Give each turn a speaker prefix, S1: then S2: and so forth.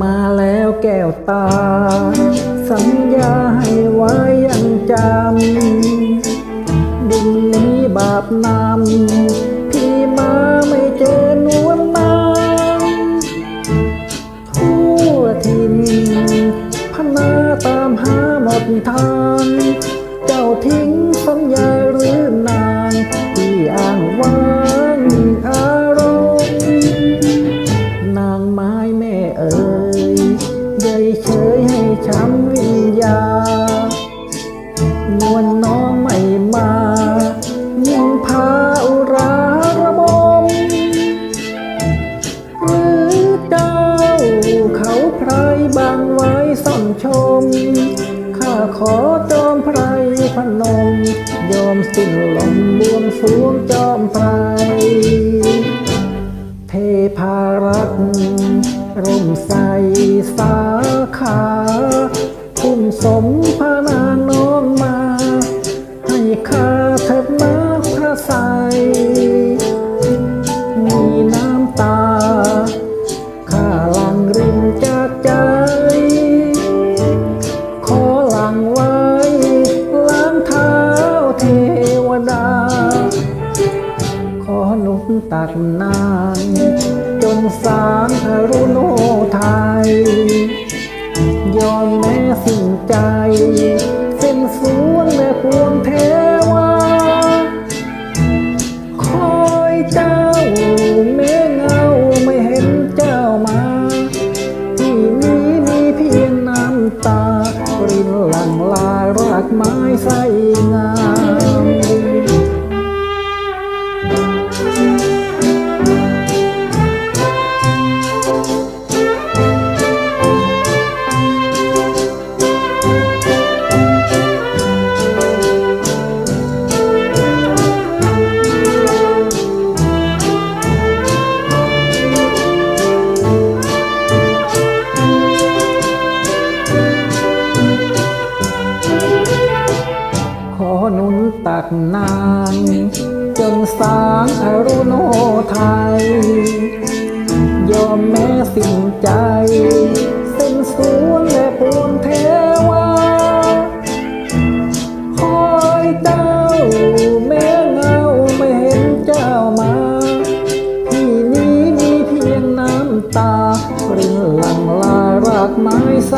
S1: มาแล้วแก้วตา สัญญาให้ไว้ยังจำบุญนี้บาปนำพี่มาไม่เจอนวลนาทั่วทินพนาตามหาหมดทางเจ้าทิ้งสัญญาหรือ แม่เอ๋ยเยยเฉยให้ช้ำวิญญานวลน้องไม่มายิ่งพาอุราระบมหรือเจ้าเขาไพรบางไว้ซ่อนชม ข้าขอจอมไพรพนม ยอมสิ้นลมบวงสวงจอมไพรเทพารักษ์ ร่มใสสาขาคุ้มสมพานางน้องมา ให้ข้าเถิดนะพระใส มีน้ำตา ข้าหลังรินจากใจ ขอหลังไว้ล้างเท้าเทวดา ขอหนุนตักนาน จนสางคารุโนไทยยอมแม้สิ้นใจ เส้นสวงแม่พวงเทวา คอยเจ้าแม่เงาไม่เห็นเจ้ามา ที่นี้มีเพียงน้ำตารินหลังลายรากไม้ใสงา นุนตักนางจนสางอรุโนไทย ยอมแม้สิ้นใจเส้นสวงและปวงเทวาคอยเจ้า แม่เงาไม่เห็นเจ้ามา ที่นี้มีเพียงน้ำตารินหลังลา รากไม้ใส